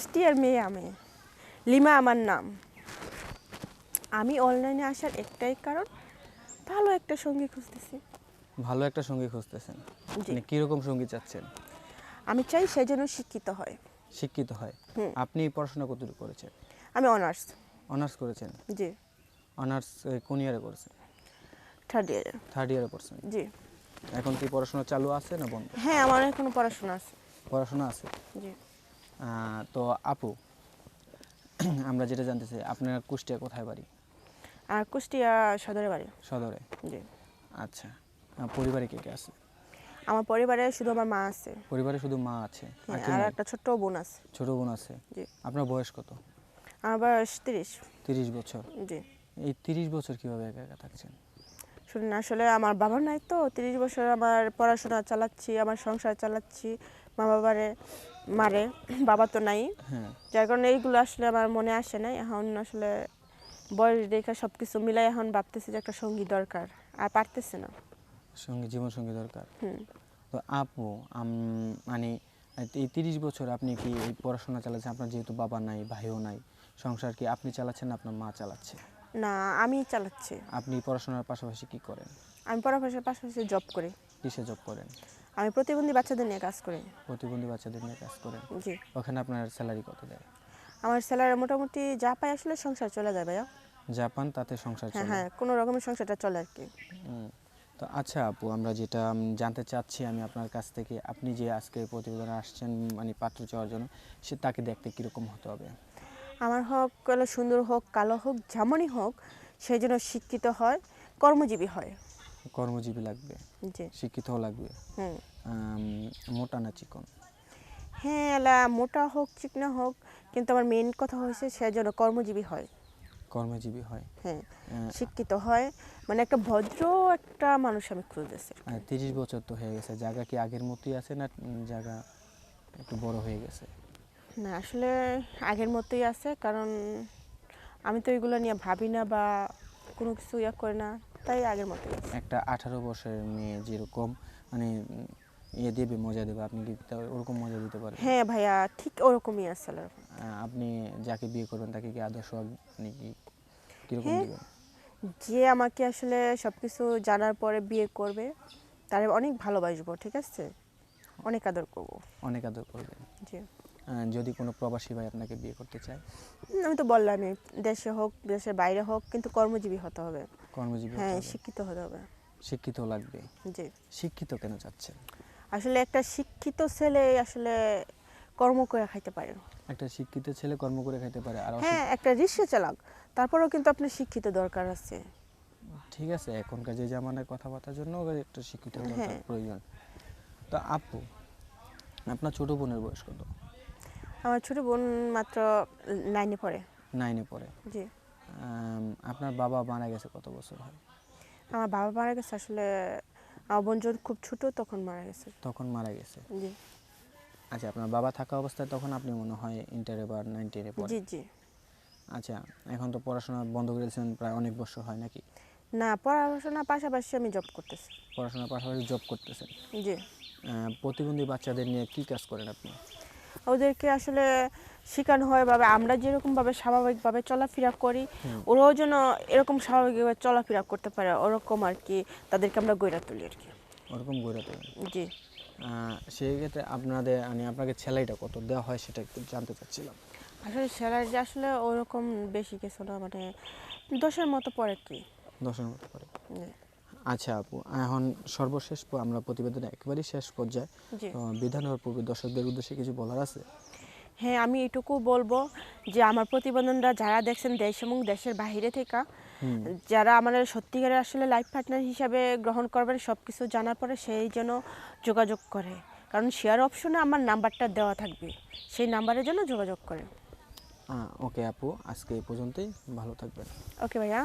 কুষ্টিয়ার মেয়ে আমি। লিমা আমার নাম। আমি অনলাইনে আসার একটাই কারণ ভালো একটা সঙ্গী খুঁজতেছি। ভালো একটা সঙ্গী খুঁজতেছেন? জি। মানে কীরকম সঙ্গী চাচ্ছেন? আমি চাই সে যেন শিক্ষিত হয়। শিক্ষিত হয়? আপনি পড়াশোনা কতটুকু করেছেন? আমি অনার্স অনার্স করেছেন? জি। অনার্স কোন ইয়ারে করেছেন? থার্ড ইয়ারে থার্ড ইয়ারে পড়ছেন? জি। এখন কি পড়াশোনা চালু আছে না বন্ধ? হ্যাঁ আমার এখনও পড়াশোনা আছে। পড়াশোনা আছে? জি। তো আপু আমরা যেটা জানতে চাই আপনার কুষ্টিয়া কোথায় বাড়ি? আর কুষ্টিয়া সদরে বাড়ি। সদরে? জি। আচ্ছা পরিবারে কে কে আছে? আমার পরিবারে শুধু আমার মা আছে। পরিবারে শুধু মা আছে আর হ্যাঁ, একটা ছোট্ট বোন আছে। ছোট বোন আছে? জি। আপনার বয়স কত? আমার বয়স তিরিশ। তিরিশ বছর? জি। এই তিরিশ বছর কীভাবে একা একা থাকছেন? শুনুন আসলে আমার বাবা নাই তো তিরিশ বছর আমার পড়াশোনা চালাচ্ছি আমার সংসার চালাচ্ছি মা বাবারে মারে বাবা তো নাই। হ্যাঁ। যার কারণে এইগুলো আসলে আমার মনে আসে নাই। এখন আসলে বয়স দেখে সব কিছু মিলাই এখন ভাবতেছি যে একটা সঙ্গী দরকার আর পারতেছে না। সঙ্গী জীবন সঙ্গী দরকার? তো আপু মানে এই তিরিশ বছর আপনি কি এই পড়াশোনা চালাচ্ছেন? আপনার যেহেতু বাবা নাই ভাইও নাই সংসার কি আপনি চালাচ্ছেন আপনার মা চালাচ্ছে? না আমি চালাচ্ছি। আপনি পড়াশোনার পাশাপাশি কি করেন? আমি পড়াশোনার পাশাপাশি জব করি। কিসে জব করেন? আমি প্রতিবন্ধী বাচ্চাদের নিয়ে কাজ করি। প্রতিবন্ধী বাচ্চাদের নিয়ে কাজ করেন? জি। ওখানে আপনার স্যালারি কত দেয়? আমার স্যালারি মোটামুটি যা পাই আসলে সংসার চলে যায় ভাইয়া। জাপান তাতে সংসার হ্যাঁ চলে? হ্যাঁ কোনো রকমের সংসারটা চলে আর কি। তো আচ্ছা আপু আমরা যেটা জানতে চাচ্ছি আমি আপনার কাছ থেকে আপনি যে আজকে প্রতিবেদনে আসছেন মানে পাত্র চাওয়ার জন্য সে তাকে দেখতে কীরকম হতে হবে? আমার হোক হলো সুন্দর হোক কালো হোক যেমনই হোক সে যেন শিক্ষিত হয় কর্মজীবী হয়। কর্মজীবী লাগবে? জি। শিক্ষিতও লাগবে? হুম। মোটা না চিকন? হ্যাঁ এলা মোটা হোক চিকনা হোক কিন্তু আমার মেন কথা হয়েছে সে যেন কর্মজীবী হয়। কর্মজীবী হয়। হ্যাঁ শিক্ষিত হয়। মানে একটা ভদ্র একটা মানুষ আমি খুঁজতেছি। তিরিশ বছর তো হয়ে গেছে। জায়গা কি আগের মতোই আছে না জায়গা একটু বড় হয়ে গেছে? না আসলে আগের মতোই আছে কারণ আমি তো এগুলো নিয়ে ভাবি না বা কোনো কিছু ইয়া করি না তাই আগের মতোই একটা আঠারো বছরের মেয়ে যেরকম মানে ইয়ে দেবে মজা দেবে আপনি কি ওরকম মজা দিতে পারবেন? হ্যাঁ ভাইয়া ঠিক ওরকমই। আহ, আপনি যাকে বিয়ে করবেন তাকে কি আদর্শ মানে কি কীরকম হ্যাঁ। দিবেন? যে আমাকে আসলে সব কিছু জানার পরে বিয়ে করবে তারে অনেক ভালোবাসবো ঠিক আছে? অনেক আদর করব। অনেক আদর করবেন জি। যদি কোনো প্রবাসী ভাই আপনাকে বিয়ে করতে চায়? আমি তো বললামই দেশে হোক দেশের বাইরে হোক কিন্তু কর্মজীবী হতে হবে। কর্মজীবী হ্যাঁ শিক্ষিত হতে হবে। শিক্ষিত লাগবে। জি। শিক্ষিত কেন চাচ্ছেন? আসলে একটা শিক্ষিত ছেলে আসলে কর্ম করে খাইতে পারে। একটা শিক্ষিত ছেলে কর্ম করে খাইতে পারে আর হ্যাঁ একটা রিক্সা চালাক তারপরেও কিন্তু আপনার শিক্ষিত দরকার আছে। ঠিক আছে এখনকার যে জামানায় কথাবার্তার জন্য একটা শিক্ষিত দরকার হ্যাঁ। প্রয়োজন। তো আপু আপনার ছোট বোনের বয়স কত? আমার ছোট বোন মাত্র নাইনে পড়ে। নাইনে পড়ে। জি। আপনার বাবা মারা গেছে কত বছর হয়? আমার বাবা মারা গেছে আসলে আমার বোন যখন খুব ছোট তখন মারা গেছে। তখন মারা গেছে। জি। আচ্ছা আপনার বাবা থাকা অবস্থায় তখন আপনি মনে হয় ইন্টারে বা নাইন টেনে পড়ে জি জি। আচ্ছা এখন তো পড়াশোনা বন্ধ করে দিয়েছেন প্রায় অনেক বছর হয় নাকি? না পড়াশোনার পাশাপাশি আমি জব করতেছি। পড়াশোনার পাশাপাশি জব করতেছেন? জি। প্রতিবন্ধী বাচ্চাদের নিয়ে কি কাজ করেন আপনি? ওদেরকে আসলে শেখানো হয় ভাবে আমরা যেরকমভাবে স্বাভাবিকভাবে চলাফেরা করি ওরাও যেন এরকম স্বাভাবিকভাবে চলাফেরা করতে পারে ওরকম আর কি তাদেরকে আমরা গইরা তুলি আর কি। ওরকম গড়ে তোলেন জি। সেই ক্ষেত্রে আপনাদের মানে আপনাকে স্যালারিটা কত দেওয়া হয় সেটা একটু জানতে চাচ্ছিলাম। আসলে স্যালারি আসলে ওরকম বেশি কিছু না মানে দশের মতো পড়ে আর কি। দশের মতো জি। আচ্ছা আপু এখন সর্বশেষ আমরা প্রতিবেদনে একেবারেই শেষ পর্যায়ে। বিধান হওয়ার পূর্বে দর্শকদের উদ্দেশ্যে কিছু বলার আছে? হ্যাঁ আমি এটুকু বলব যে আমার প্রতিবেদনটা যারা দেখছেন দেশ এবং দেশের বাইরে থেকে যারা আমাদের সত্যিকারের আসলে লাইফ পার্টনার হিসাবে গ্রহণ করবেন সব কিছু জানার পরে সেই যেন যোগাযোগ করে। কারণ শেয়ার অপশনে আমার নাম্বারটা দেওয়া থাকবে সেই নাম্বারের জন্য যোগাযোগ করে। ওকে আপু আজকে এই পর্যন্তই। ভালো থাকবেন। ওকে ভাইয়া।